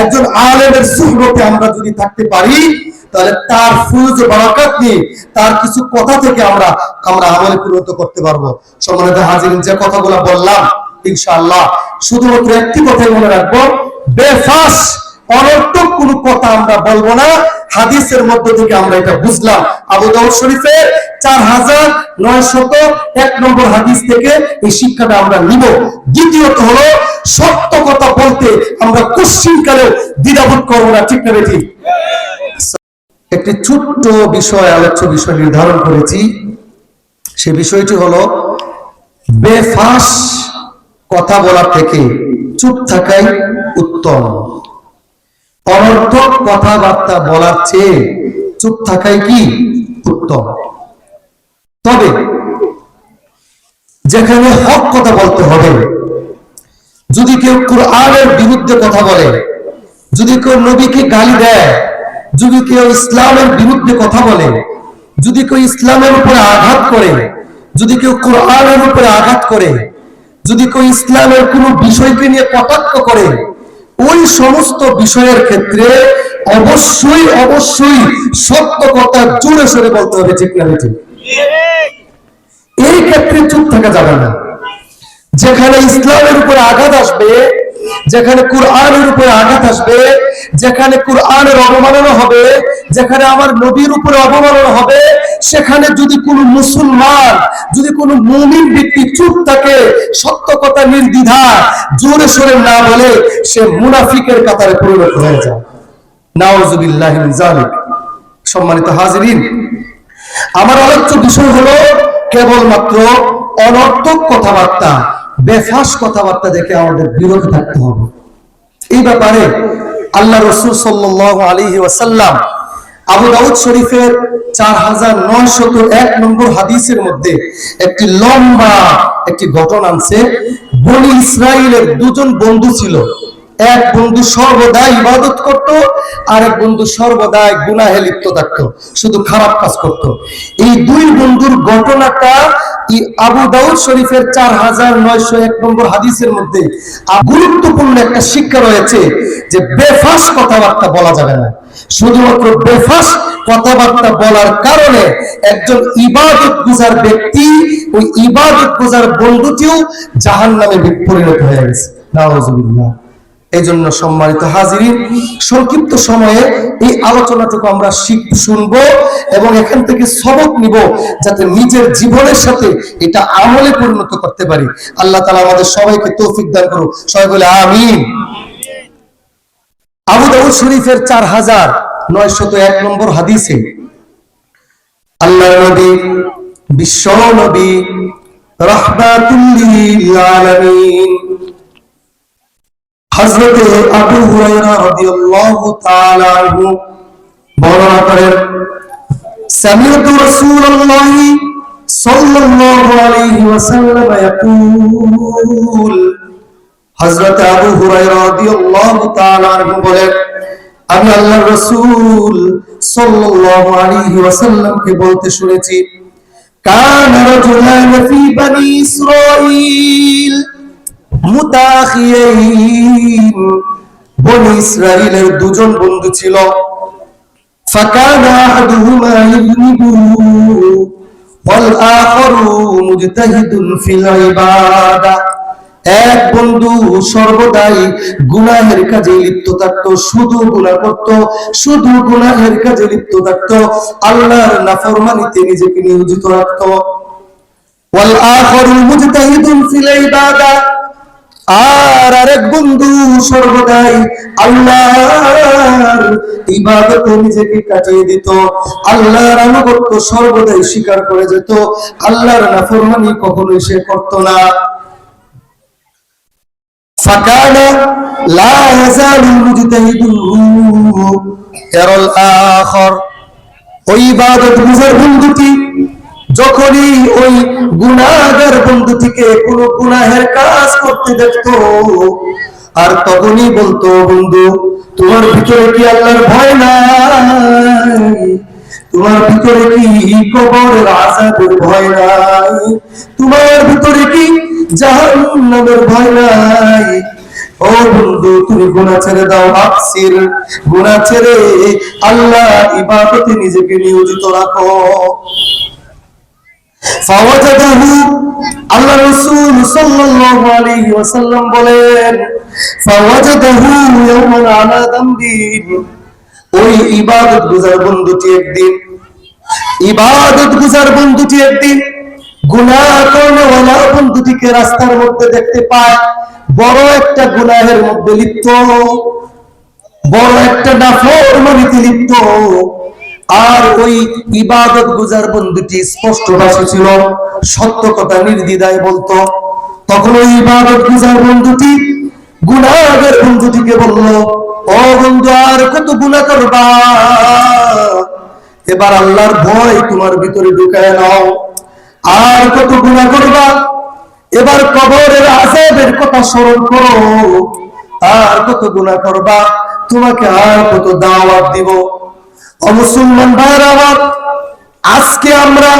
একজন আলেমের সুহবতে আমরা যদি থাকতে পারি, তাহলে তার ফুজ বারাকাত নিয়ে তার কিছু কথা থেকে আমরা আমরা আমলে পরিণত করতে পারব। সম্মানিত হাজির যে কথাগুলো বললাম, ইনশাআল্লাহ, শুধুমাত্র একটি কথাই মনে রাখব, বেফাস অনর্থক কোন কথা আমরা বলব না। হাদিসের মধ্য থেকে আমরা এটা বুঝলাম। আবু দাউদ শরীফের চার হাজার নয় শত এক নম্বর হাদিস থেকে এই শিক্ষাটা আমরা নিব। দ্বিতীয়ত হলো, সত্য কথা বলতে আমরা কুশ্চিন কালেও দ্বিধাবোধ করব না, ঠিক না বেঠি একটি ছোট্ট বিষয়, আলোচ্য বিষয় নির্ধারণ করেছি। সে বিষয়টি হলো, বেফাস কথা বলা থেকে চুপ থাকাই উত্তম। অনর্থক কথাবার্তা বলার চেয়ে চুপ থাকাই কি উত্তম? তবে যেখানে হক কথা বলতে হবে, যদি কেউ কোরআনের বিরুদ্ধে কথা বলে, যদি কেউ নবীকে গালি দেয়, যদি কেউ ইসলামের বিরুদ্ধে কথা বলে, যদি কেউ ইসলামের উপরে আঘাত করে, যদি কেউ কোরআনের উপরে আঘাত করে, যদি কেউ ইসলামের কোনো বিষয়কে নিয়ে কটাক্ষ করে ওই সমস্ত বিষয়ের ক্ষেত্রে অবশ্যই অবশ্যই সত্য কথা জোরে সরে বলতে হবে, ঠিক না এই ক্ষেত্রে চুপ থাকা যাবে না। যেখানে ইসলামের উপরে আঘাত আসবে, যেখানে কোরআনের উপরে আঘাত আসবে, যেখানে কোরআনের অবমাননা হবে, যেখানে আমার নবীর উপরে অবমাননা হবে সেখানে যদি কোনো মুসলমান, যদি কোনো মুমিন ব্যক্তি চুপ থাকে, সত্য কথা নির্দ্বিধা, জোরে সোরে না বলে সে মুনাফিকের কাতারে পরিণত হয়ে যায়। নাওজুবিল্লাহ সম্মানিত হাজিরিন, আমার আলোচ্য বিষয় হলো কেবলমাত্র অনর্থক কথাবার্তা, বেফাস কথাবার্তা দেখে আমাদের বিরত থাকতে হবে। এই ব্যাপারে আল্লাহ রসুল সাল্লাহ আলী ওয়াসাল্লাম আবু দাউদ শরীফের চার হাজার নয়শত এক নম্বর হাদিসের মধ্যে একটি লম্বা একটি ঘটনা আনছে বনি ইসরায়েলের দুজন বন্ধু ছিল। এক বন্ধু সর্বদা ইবাদত করত আর এক বন্ধু সর্বদাই গুনাহে লিপ্ত থাকত, শুধু খারাপ কাজ করত। এই দুই বন্ধুর ঘটনাটা আবু দাউদ শরীফের চার হাজার নয়শো এক নম্বর হাদিসের মধ্যে গুরুত্বপূর্ণ একটা শিক্ষা রয়েছে যে বেফাস কথাবার্তা বলা যাবে না। শুধুমাত্র বেফাস কথাবার্তা বলার কারণে একজন ইবাদত গুজার ব্যক্তি, ওই ইবাদত গুজার বন্ধুটিও জাহান নামে পরিণত হয়ে গেছে। নাউজুবিল্লাহ। এই জন্য সম্মানিত হাজিরিন, সংক্ষিপ্ত সময়ে এই আলোচনাটুকু আমরা শুনব এবং এখান থেকে সবক নিব যাতে নিজের জীবনের সাথে এটা আমলে পরিণত করতে পারি। আল্লাহ তালা আমাদের সবাইকে তৌফিক দান করুক। সবাই বলে, আমিন। আবু দাউদ শরীফের চার হাজার নয়শত এক নম্বর হাদিসে আল্লাহ নবী, বিশ্ব নবী রহমাতুল্লিল আলামিন হযরতে আবু হুরায়রা রাদিয়াল্লাহু তাআলা আনহু বর্ণনা করেন সামিআতু রাসূলুল্লাহি সাল্লাল্লাহু আলাইহি ওয়াসাল্লাম ইয়াকুল। হযরত আবু হুরায়রা রাদিয়াল্লাহু তাআলা আনহু বলেন, আমি আল্লাহর রাসূল সাল্লাল্লাহু আলাইহি ওয়াসাল্লামকে বলতে শুনেছি, কান রাজুলান ফি বনি ইসরাঈল। মুতাখিয়াইন ইসরাইলের দুজন বন্ধু ছিল। এক বন্ধু সর্বদাই কাজে লিপ্ত থাকতো, শুধু গুনাহ করত, শুধু গুনাহের কাজে লিপ্ত থাকতো, আল্লাহর নাফরমানিতে নিজেকে নিয়োজিত রাখতো। ওয়াল আখারু মুজতাহিদুন ফিল ইবাদা। আর আরেক বন্ধু সর্বদাই আল্লাহর ইবাদতে নিজেকে কাটিয়ে দিত আল্লাহর আনুগত্য সর্বদাই স্বীকার করে যেত আল্লাহর নাফরমানি কখনোই সে করত না فكان لا يزال المجتهد يرى الآخر ওই ইবাদত গুজার বন্ধুটি যখনই ওই বন্ধু থেকে কোন গুনাহের কাজ করতে দেখতো, আর তখনই বলতো, বন্ধু, তোমার ভিতরে কি আল্লাহর ভয় নাই? তোমার ভিতরে কি কবরের আযাবের ভয় নাই? তোমার ভিতরে কি জাহান্নামের ভয় নাই? ও বন্ধু, তুমি গুনাহ ছেড়ে দাও, আকসির। গুনাহ ছেড়ে আল্লাহ ইবাদতে নিজেকে নিয়োজিত রাখো। ফাওয়াজাদাহু আল্লাহ রাসূল সাল্লাল্লাহু আলাইহি ওয়াসাল্লাম বলেন, ফাওয়াজাদাহু আলা দামবিন। ওই ইবাদত গুজার বন্ধুটি একদিন। ইবাদত গুজার বন্ধুটি একদিন। গুনাহ বন্ধুটিকে রাস্তার মধ্যে দেখতে পায়। বড় একটা গুনাহের মধ্যে লিপ্ত। বড় একটা নাফরমানিতে লিপ্ত। আর ওই ইবাদত গুজার বন্ধুটি স্পষ্ট ভাষা ছিল, সত্য কথা নির্দ্বিধায় বলতো। তখন ওই ইবাদত গুজার বন্ধুটি গুনাহের বন্ধুটিকে বলল, ও বন্ধু, আর কত গুনাহ করবা? এবার আল্লাহর ভয় তোমার ভিতরে ঢুকায় নাও। আর কত গুনাহ করবা? এবার কবরের আজাবের কথা স্মরণ করো। আর কত গুনাহ করবা? তোমাকে আর কত দাওয়াত দিব। অমুসলমান ভাইয়ের আমার, আজকে আমরা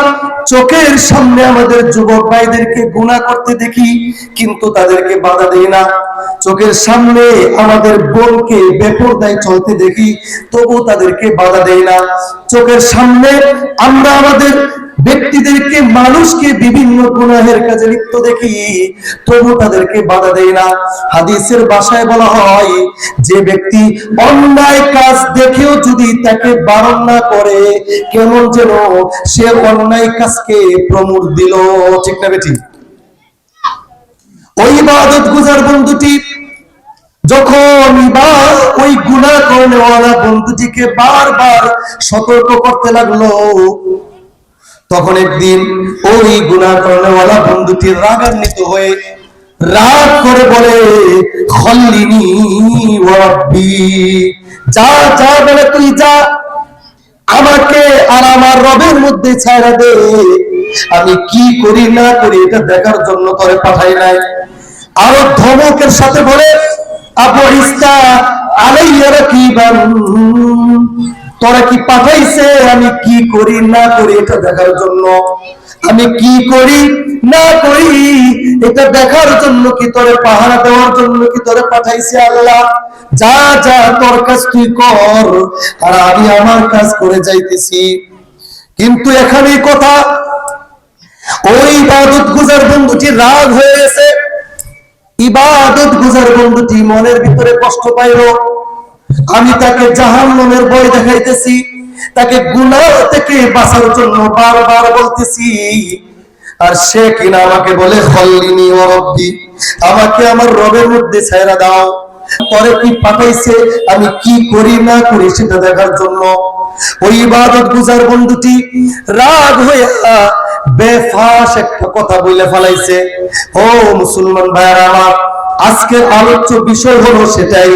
চোখের সামনে আমাদের যুবক ভাইদেরকে গুণা করতে দেখি, কিন্তু তাদেরকে বাধা দেই না। চোখের সামনে আমাদের বোনকে বেপরদায় চলতে দেখি তবু তাদেরকে বাধা দেই না। চোখের সামনে আমরা আমাদের ব্যক্তিদেরকে, মানুষকে বিভিন্ন গুনাহের কাজে লিপ্ত দেখি তবু তাদেরকে বাধা দেয় না। হাদিসের ভাষায় বলা হয়, যে ব্যক্তি অন্যায় কাজ দেখেও যদি তাকে বারণ না করে, কেমন যেন সে অন্যায় কাজকে প্রমোট দিল, ঠিক না বেটি ওই ইবাদত গুজার বন্ধুটি যখন ইবাদ ওই করনেওয়ালা বন্ধুটিকে বারবার সতর্ক করতে লাগল, তখন একদিন ওই গুনাহ করনেওয়ালা বন্ধুটি রাগান্বিত হয়ে রাগ করে বলে যা যা বলে তুই যা, আমাকে আর আমার রবের মধ্যে ছাড়া দে। আমি কি করি না করি এটা দেখার জন্য তোরে পাঠাই নাই। আরও ধমকের সাথে বলে তোরা কি পাঠাইছে? আমি কি করি, না করি, এটা দেখার জন্য। আমি কি করি, না করি, এটা দেখার জন্য কি তোরে পাহারা দেওয়ার জন্য কি তোরে পাঠাইছে আল্লাহ? যা যা তোর কাজ তুই কর, আর আমি আমার কাজ করে যাইতেছি। কিন্তু এখানেই কথা, ওই ইবাদত গুজার বন্ধুটি রাগ হয়ে গেছে। ইবাদত গুজার বন্ধুটি মনের ভিতরে কষ্ট পাইল। আমি তাকে জাহান্নামের ভয় দেখাইতেছি, তাকে গুনাহ থেকে বাঁচার জন্য বারবার বলতেছি। আর সে কিনা আমাকে বলে হল্লিনি ও রব্বি, আমাকে আমার রবের মধ্যে ছাইরা দাও। পরে কি পাঠাইছে, আমি কি করি না করি সেটা দেখার জন্য। ওই ইবাদত গুজার বন্ধুটি রাগ হয়ে বেফাস একটা কথা বলে ফেলাইছে। ও মুসলমান ভাইয়ারা আমার, আজকের আলোচ্য বিষয় হলো সেটাই,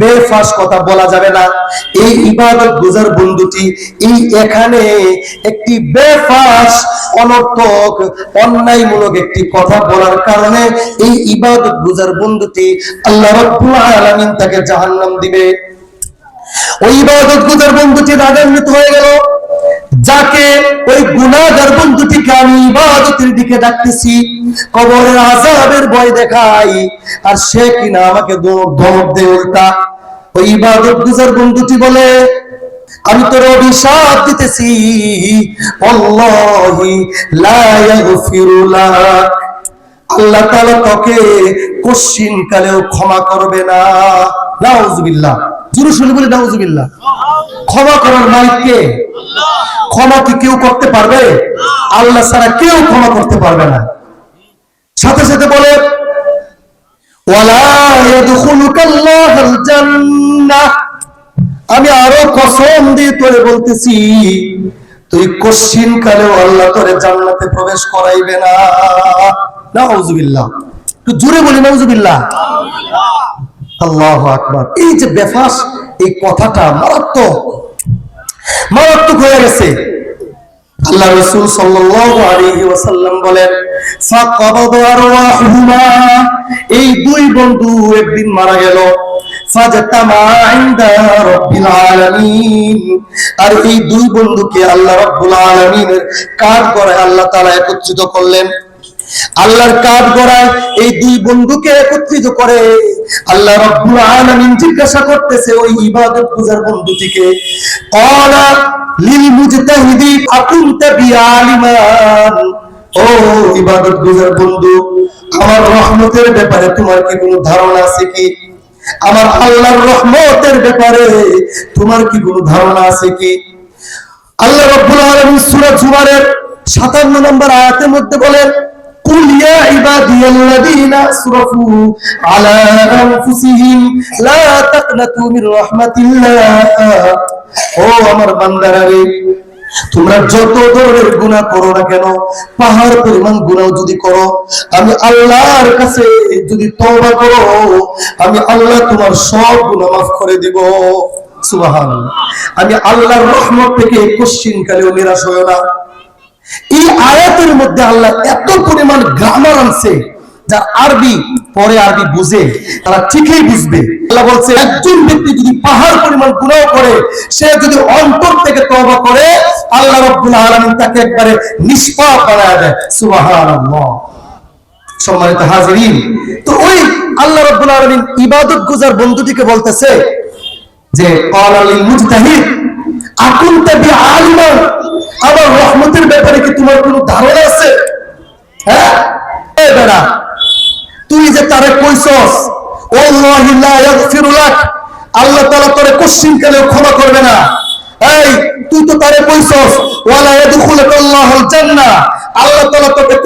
বেফাস কথা বলা যাবে না। এই ইবাদত গুজার বন্ধুটি, এই এখানে একটি বেফাস, অনর্থক, অন্যায়মূলক একটি কথা বলার কারণে এই ইবাদত গুজার বন্ধুটি আল্লাহ রাব্বুল আলামিন তাকে জাহান্নাম দিবে। ওই ইবাদত গুজার বন্ধুটি রাগান্বিত হয়ে গেল। যাকে ওই গুনাহগার বন্ধুটিকে আমি ইবাদতের দিকে ডাকতেছি, কবরের আযাবের ভয় দেখাই, আর সে কিনা আমাকে ধমক দেয় উল্টা। ওই ইবাদত গুজার বন্ধুটি বলে, আমি তোর অভিশাপ দিতেছি। আল্লাহি লা ইয়াগফিরু আল্লাহ তাআলা তোকে কোশ্চিন কালেও ক্ষমা করবে না। নাউজুবিল্লাহ। জোরে শুনে বলি, নাউজুবিল্লাহ। ক্ষমা করার মালিক কে? ক্ষমা কি কেউ করতে পারবে? আল্লাহ ছাড়া কেউ ক্ষমা করতে পারবে না। সাথে সাথে বলে আমি আরও কসম দিয়ে তোরে বলতেছি, তুই কোশ্চিন কালেও আল্লাহ তোরে জান্নাতে প্রবেশ করাইবে না। নাউজুবিল্লাহ। একটু জোরে বলি না নাউজুবিল্লাহ। আল্লাহ আকবার। এই যে বেফাস এই কথাটা মারাত্মক মারাত্মক হয়ে গেছে। আল্লাহ রাসূল ওয়াসাল্লাম বলেন এই দুই বন্ধু একদিন মারা গেল। আর এই দুই বন্ধুকে আল্লাহ রাব্বুল আলামিনের কার করে আল্লাহ তাআলা একত্রিত করলেন। আল্লাহর কাঠ গড়ায় এই দুই বন্ধুকে একত্রিত করে আল্লাহ রব্বুল আলামিন জিজ্ঞাসা করতেছে ওই ইবাদত গুজার বন্ধুটিকে লিল মুজতাহিদি আকুনতা ও ইবাদত বন্ধু, আমার রহমতের ব্যাপারে তোমার কি কোনো ধারণা আছে কি? আমার আল্লাহর রহমতের ব্যাপারে তোমার কি কোনো ধারণা আছে কি? আল্লাহ রাব্বুল আলামিন সূরা জুমারের 57 নম্বর আয়াতের মধ্যে বলেন কুল ইয়া ইবাদিয়াল্লাযীনা আসরাফু আলা আনফুসিহিম, লা তাকনাতু মির রাহমাতিল্লাহ। ও আমার রে, তোমরা যত ধরনের গুনাহ করো না কেন, পাহাড় পরিমাণ গুনাহ যদি করো, আমি আল্লাহর কাছে যদি তওবা করো, আমি আল্লাহ তোমার সব গুনাহ মাফ করে দিব। সুবহানাল্লাহ। আমি আল্লাহর রহমত থেকে কোশ্চিন নিরাশ হয়ে না। এই আয়াতের মধ্যে আল্লাহ এত পরিমাণ গ্রামার আনছে, যার আরবি পরে আরবি বুঝে, তারা ঠিকই বুঝবে। আল্লাহ বলছে, একজন ব্যক্তি যদি পাহাড় পরিমাণ গুনাহ করে, সে যদি অন্তর থেকে তওবা করে, আল্লাহ আলামিন তাকে একবারে দেয়। সম্মানিত হাজিরিন, তো ওই আল্লাহ রাব্বুল আলামিন ইবাদত গুজার বন্ধুটিকে বলতেছে যে, ক্বালা লিল মুজতাহিদ, আকুনতা আমার রহমতের ব্যাপারে কি তোমার কোনো ধারণা আছে? হ্যাঁ? তুই যে তারে লাক, আল্লাহ তাআলা তোরে কোশ্চিন ক্ষমা করবে না। এই, তুই তো তারে আল্লাহ তোকে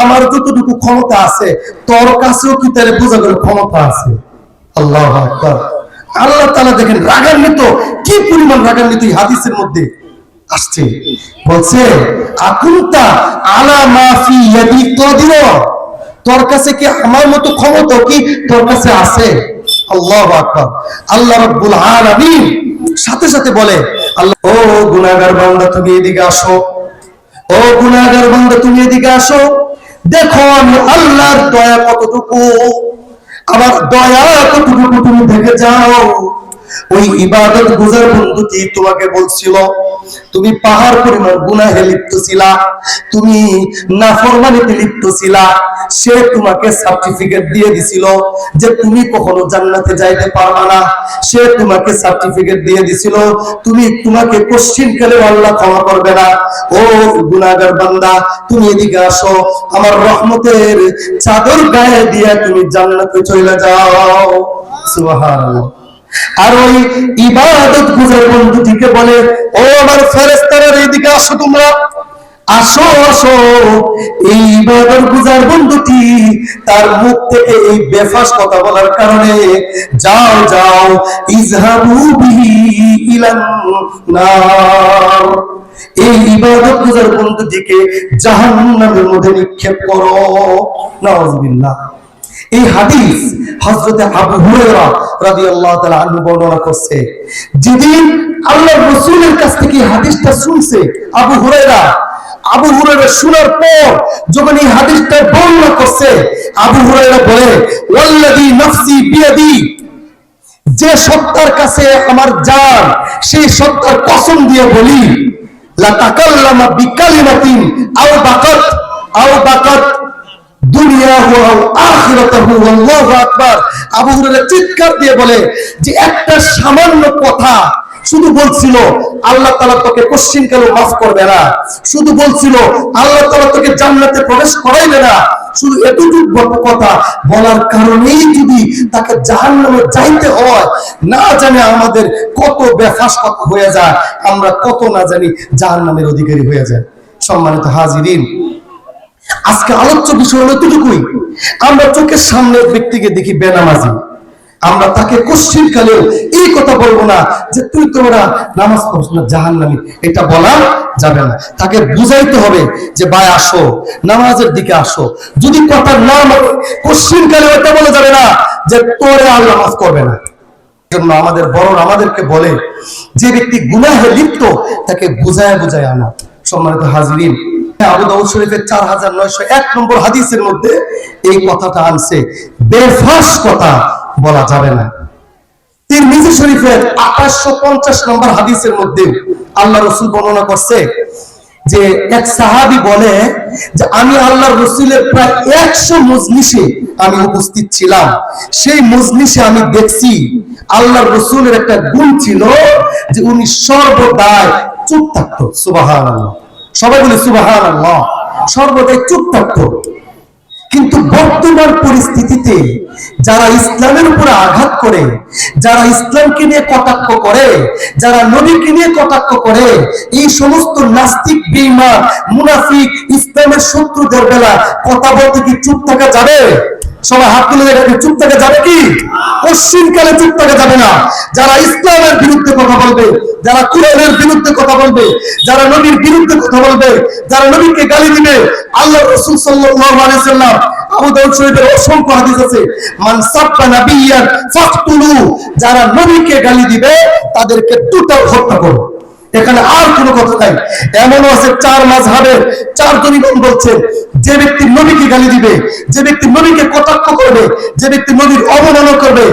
আমার যতটুকু ক্ষমতা আছে, তোর কাছেও কি তারে বোঝানোর ক্ষমতা আছে? আল্লাহ আল্লাহ তাআলা দেখেন রাগান্বিত, কি পরিমাণ রাগান্বিত এই হাদিসের মধ্যে আসছে। বলছে, আকুন্তা আলা মাফি ইয়াদি কাদির, তোর কাছে কি আমার মতো ক্ষমতা কি? তোর কাছে আছে। আল্লাহু আকবার। আল্লাহ রাব্বুল আলামিন সাথে সাথে বলে, আল্লাহ, ও গুনাহগার বান্দা, তুমি এদিকে আসো। ও গুনাহগার বান্দা, তুমি এদিকে আসো। দেখো আমি আল্লাহর দয়া কতটুকু? আমার দয়া কতটুকু তুমি দেখে যাও? ওই ইবাদত গুজার বন্ধুটি তোমাকে বলছিল? তুমি পাহাড় পরিমাণ গুনাহে লিপ্ত ছিলা তুমি নাফরমানিতে লিপ্ত ছিলা সে তোমাকে সার্টিফিকেট দিয়ে দিছিল যে তুমি কখনো জান্নাতে যাইতে পারবা না। সে তোমাকে সার্টিফিকেট দিয়ে দিছিল, তুমি তোমাকে কোশ্চিন কালে আল্লাহ ক্ষমা করবে না? ও গুনাহগার বান্দা, তুমি এদিকে আসো, আমার রহমতের চাদর গায়ে দিয়ে তুমি জান্নাতে চলে যাও। সুবহানাল্লাহ। আর ওই ইবাদত গুজার বন্ধুটিকে বলে, ও আমার ফেরেস্তারা এদিকে আসো তোমরা। আসো আসো, এই ইবাদত গুজার বন্ধুটি তার মুখ থেকে এই বেফাস কথা বলার কারণে, যাও যাও, ইজহাবু বিহি ইলান নার। এই ইবাদত গুজার বন্ধুটিকে জাহান্নামের মধ্যে নিক্ষেপ করো। নাউজুবিল্লাহ। এই হাদিস হযরতে আবু হুরায়রা রাদিয়াল্লাহু তাআলা আনহু বর্ণনা করছে। যেদিন আল্লাহর রাসূলের কাছ থেকে হাদিসটা শুনছে আবু হুরায়রা আবু হুরায়রা শোনার পর যখন এই হাদিসটা বর্ণনা করছে, আবু হুরায়রা বলে, ওয়াল্লাযী নাফসি বিয়াদি, যে সত্তার কাছে আমার জান সেই সত্তার কসম দিয়ে বলি, লা তাকাল্লামা বিকালিমাতিন আও বাকাত আও বাকাত জান্নাতে প্রবেশ করাইবে না। শুধু এতটুকু কথা বলার কারণেই যদি তাকে জাহান্নামে যাইতে হয়, না জানে আমাদের কত বেফাস কথা হয়ে যায়, আমরা কত না জানি জাহান্নামের অধিকারী হয়ে যায়। সম্মানিত হাজিরিন আজকে আলোচ্য বিষয় হলো এতটুকুই। আমরা চোখের সামনে ব্যক্তিকে দেখি বেনামাজি। আমরা তাকে কোশ্চিন কালেও এই কথা বলব না যে তুই তোমরা নামাজ পড়ছ না জাহান নামি এটা বলা যাবে না। তাকে বুঝাইতে হবে যে, ভাই, আসো, নামাজের দিকে আসো। যদি কথা না মানে কোশ্চিন কালেও এটা বলা যাবে না যে, তোরে আর নামাজ করবে না। জন্য আমাদের বড় আমাদেরকে বলে, যে ব্যক্তি গুনাহে লিপ্ত, তাকে বুঝায় বুঝায় আনা। সম্মানিত হাজরিন হাদিসের মধ্যে আল্লাহ রসুল করছে যে এক সাহাবি বলে যে, আমি আল্লাহর রসুলের প্রায় একশো মজলিসে আমি উপস্থিত ছিলাম। সেই মজলিসে আমি দেখছি আল্লাহর রসুলের একটা গুণ ছিল যে উনি সর্বদাই চুপ থাকতো। সুবাহ আল্লাহ সবাই বলে সুবাহান সর্বদাই চুপ থাকতো কিন্তু বর্তমান পরিস্থিতিতে যারা ইসলামের উপরে আঘাত করে, যারা ইসলামকে নিয়ে কটাক্ষ করে, যারা নবীকে নিয়ে কটাক্ষ করে, এই সমস্ত নাস্তিক, বেঈমান, মুনাফিক, ইসলামের শত্রুদের বেলা কথা বলতে কি চুপ থাকা যাবে? সবাই হাত তুলে দেখে চুপ থাকা যাবে কি? পশ্চিমকালে চুপ থাকা যাবে না। যারা ইসলামের বিরুদ্ধে কথা বলবে, যারা কুরআনের বিরুদ্ধে কথা বলবে, যারা নবীর বিরুদ্ধে কথা বলবে, যারা নবীকে গালি দিবে আল্লাহ রাসূল সাল্লাল্লাহু আলাইহি সাল্লাম, আবু দাউদ শরীফের অসংখ্য হাদিস আছে। মান সাব্বা নাবিয়ান ফাকতুলু, যারা নবীকে গালি দিবে, তাদেরকে টোটাল হত্যা করো। এখানে আর কোনো কথা নাই। এমনও আছে চার মাঝহাবের চারজন ইমাম বলছেন যে ব্যক্তি নবীকে গালি দিবে, যে ব্যক্তি নবীকে কটাক্ষ করবে, যে ব্যক্তি নবীর অবমাননা করবে,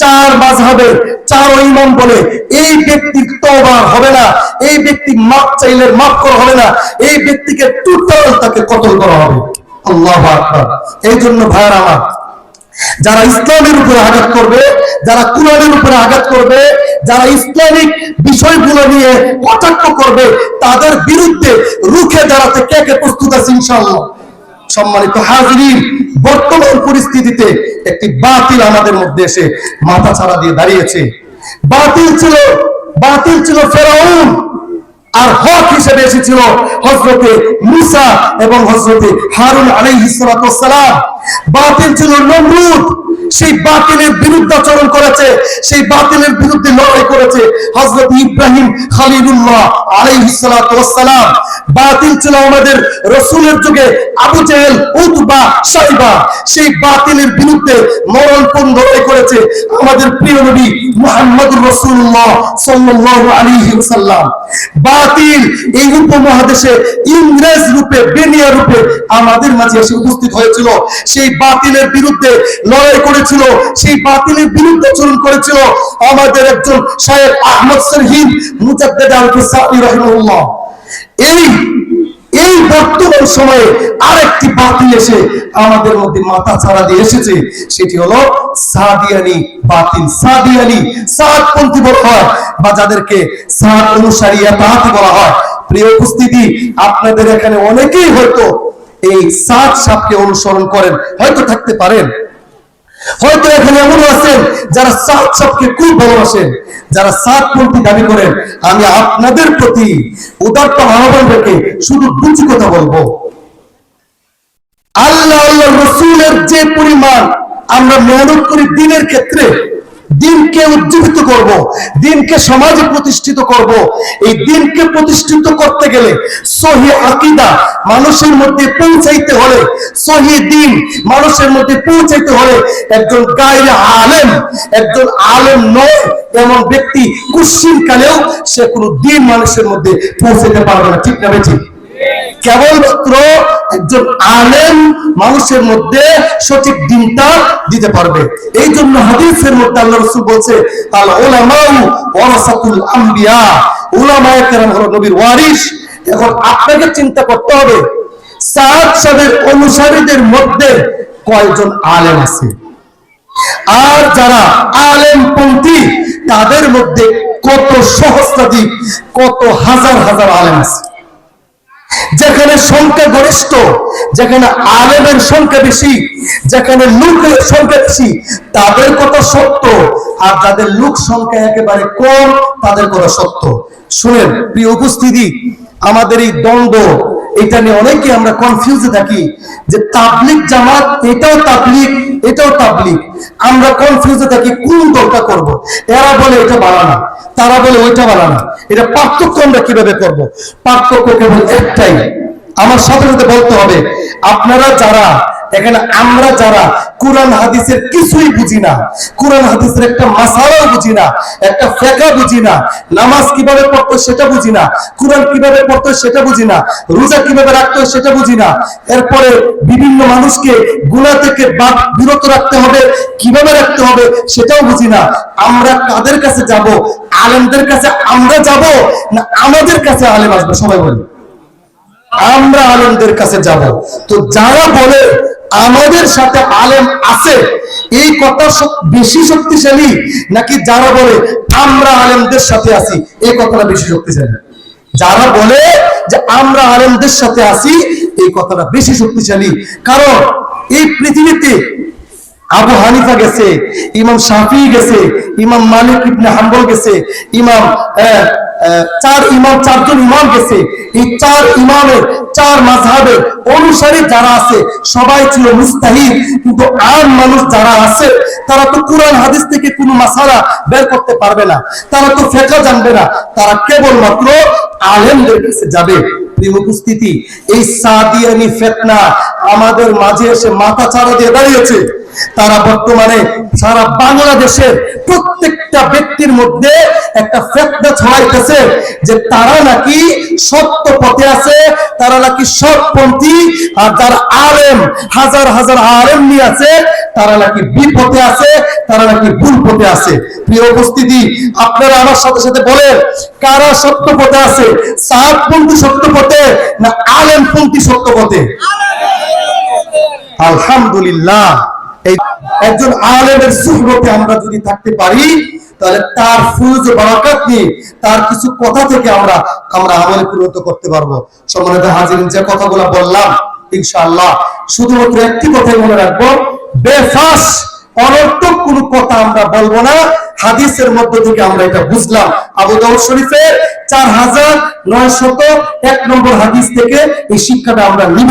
চার মাঝহাবের চার ইমাম বলে, এই ব্যক্তির তওবা হবে না, এই ব্যক্তি মাপ চাইলে মাফ করা হবে না, এই ব্যক্তিকে টোটাল তাকে কতল করা হবে। আল্লাহ এই জন্য ভাইয়ার আমার যারা ইসলামের উপরে আঘাত করবে, যারা কোরআনের উপরে আঘাত করবে, যারা ইসলামিক বিষয়গুলো নিয়ে কটাক্ষ করবে, তাদের বিরুদ্ধে রুখে দাঁড়াতে কে কে প্রস্তুত আছে ইনশাআল্লাহ? সম্মানিত হাজিরিন, বর্তমান পরিস্থিতিতে একটি বাতিল আমাদের মধ্যে এসে মাথা ছাড়া দিয়ে দাঁড়িয়েছে। বাতিল ছিল বাতিল ছিল ফেরাউন। আর হক হিসেবে এসেছিল হজরতে মুসা এবং হজরতে হারুন আলাইহিস সালাম। বাতিল ছিল নমরুদ। সেই বাতিলের বিরুদ্ধে আচরণ করেছে, সেই বাতিলের বিরুদ্ধে লড়াই করেছে হজরত ইব্রাহিম খালিলুল্লাহ আলাইহিস সালাম। বাতিল ছিল আমাদের রসুলের যুগে আবু জেহেল, উতবা সাইবা সেই বাতিলের বিরুদ্ধে মরণপণ লড়াই করেছে? আমাদের প্রিয় নবী মুহাম্মদুর রাসূলুল্লাহ সাল্লাল্লাহু আলাইহি ওয়াসাল্লাম। বাতিল এই উপমহাদেশে ইংরেজ রূপে, বেনিয়া রূপে আমাদের মাঝে এসে উপস্থিত হয়েছিল। সেই বাতিলের বিরুদ্ধে লড়াই করেছিল, সেই বাতিলের বিরুদ্ধে আচরণ করেছিল আমাদের একজন সাহেব আহমদ সরহিন মুজাদ্দেদ আল কিসাই রাহিমাহুল্লাহ। এই এই বর্তমান সময়ে আরেকটি বাতিল এসে আমাদের মধ্যে মাথা ছাড়া দিয়ে এসেছে। সেটি হলো সাদিয়ানি বাতিল। সাদিয়ানি সাদপন্থী বলা হয় বা যাদেরকে সাদ অনুসারী তাহাতি বলা হয়। প্রিয় উপস্থিতি, আপনাদের এখানে অনেকেই হয়তো এই সাদ সাপকে অনুসরণ করেন, হয়তো থাকতে পারেন। হয়তো এখানে এমন আছেন যারা সাত সবকে খুব ভালোবাসেন, যারা সাত পন্থী দাবি করেন, আমি আপনাদের প্রতি উদারতা আহ্বান রেখে শুধু দুটি কথা বলব। আল্লাহ আল্লাহ রসুলের যে পরিমাণ আমরা মেহনত করি দিনের ক্ষেত্রে দিনকে উজ্জীবিত করব, দিনকে সমাজে প্রতিষ্ঠিত করব। এই দিনকে প্রতিষ্ঠিত করতে গেলে সহি আকিদা মানুষের মধ্যে পৌঁছাইতে হলে, সহি দিন মানুষের মধ্যে পৌঁছাইতে হলে একজন গায়ের আলেম, একজন আলেম নয়, এমন ব্যক্তি কুশ্চিন কালেও সে কোনো দিন মানুষের মধ্যে পৌঁছাতে পারবে না। ঠিক না ঠিক কেবলমাত্র একজন আলেম মানুষের মধ্যে সঠিক দিনটা দিতে পারবে। এই জন্য হাদিসের মধ্যে আল্লাহ রসুল বলছে, আল ওলামাউ ওয়ারাসাতুল আম্বিয়া। ওলামায়ে কেরাম হলো নবীর ওয়ারিস এখন আপনাকে চিন্তা করতে হবে অনুসারীদের মধ্যে কয়জন আলেম আছে? আর যারা আলেম পন্থী তাদের মধ্যে কত সহস্রাধিক, কত হাজার হাজার আলেম আছে? যেখানে সংখ্যা গরিষ্ঠ, যেখানে আলেমের সংখ্যা বেশি, যেখানে লোকের সংখ্যা বেশি, তাদের কথা সত্য। আর যাদের লোক সংখ্যা একেবারে কম, তাদের কথা সত্য। শুনেন, প্রিয় উপস্থিতি, আমাদের এই দ্বন্দ্ব এটা নিয়ে অনেকে আমরা কনফিউজে থাকি যে তাবলিক জামাত, এটাও তাবলিক এটাও তাবলিক আমরা কনফিউজে থাকি, কোন দলটা করব। এরা বলে এটা বানানা তারা বলে ওইটা বানানা এটা পার্থক্য আমরা কীভাবে করব। পার্থক্য কেবল একটাই আমার সাথে সাথে বলতে হবে, আপনারা যারা এখানে আমরা যারা কোরআন হাদিসের কিছুই বুঝি না, কোরআন হাদিসের একটা মাসালাও বুঝি না, একটা ফেকা বুঝি না, নামাজ কীভাবে পড়তো সেটা বুঝি না, কোরআন কীভাবে পড়তো সেটা বুঝি না, রোজা কীভাবে রাখতো সেটা বুঝি না, এরপরে বিভিন্ন মানুষকে গুণা থেকে বাদ বিরত রাখতে হবে, কীভাবে রাখতে হবে সেটাও বুঝি না, আমরা কাদের কাছে যাব, আলেমদের কাছে আমরা যাব, না আমাদের কাছে আলেম আসবে? সবাই বলি আমরা আলেমদের কাছে যাব। তো যারা বলে আমাদের সাথে আলেম আছে? এই কথা বেশি শক্তিশালী নাকি যারা বলে, আমরা আলেমদের সাথে আছি এই কথাটা বেশি শক্তিশালী যারা বলে যে, আমরা আলেমদের সাথে আছি এই কথাটা বেশি শক্তিশালী। কারণ এই পৃথিবীতে আবু হানিফা গেছে, ইমাম শাফি গেছে, ইমাম মালিক ইবনে হাম্বল গেছে, ইমাম চার ইমাম, চারজন ইমাম গেছে। এই চার ইমামের, চার মাযহাবের অনুসারী যারা আছে, সবাই ছিল মুস্তাহিদ। কিন্তু আম মানুষ যারা আছে, তারা তো কোরআন, হাদিস থেকে কোনো মাসালা বের করতে পারবে না। তারা তো ফেকা জানবে না। তারা কেবলমাত্র আলেমদের কাছে যাবে। উপস্থিতি, এই সাদিয়ানি ফেতনা আমাদের মাঝে এসে মাথা চারা দিয়ে দাঁড়িয়েছে। তারা বর্তমানে সারা বাংলাদেশের প্রত্যেকটা ব্যক্তির মধ্যে একটা ফেতনা ছড়াইতেছে যে তারা নাকি সত্য পথে আছে তারা নাকি সৎপন্থী আর যারা আলেম হাজার হাজার আলেম নিয়ে আছে তারা নাকি বিপথে আছে তারা নাকি ভুল পথে আছে। প্রিয় উপস্থিতি আপনারা আমার সাথে সাথে বলেন কারা সত্য পথে আছে? সাতপন্থী সত্য পথে না আলেমপন্থী সত্য পথে। আলহামদুলিল্লাহ। একজন আলেমের আমরা যদি থাকতে পারি, তাহলে তার ফুজ বারাকাত নিয়ে তার কিছু কথা থেকে আমরা আমরা আমলে পরিণত করতে পারব। সম্মানিত হাজির যে কথাগুলো বললাম, ইনশাআল্লাহ, শুধুমাত্র একটি কথাই মনে রাখব, বেফাস অনর্থক কোনো কথা আমরা বলব না। হাদিসের মধ্য থেকে আমরা এটা বুঝলাম। আবু দাউদ শরীফের চার হাজার নয় শত এক নম্বর হাদিস থেকে এই শিক্ষাটা আমরা নিব।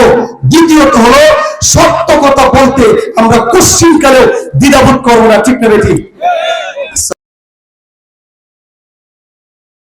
দ্বিতীয়ত হলো, সত্য কথা বলতে আমরা কুশ্চিন কালেও দ্বিধাবোধ করব না। ঠিক না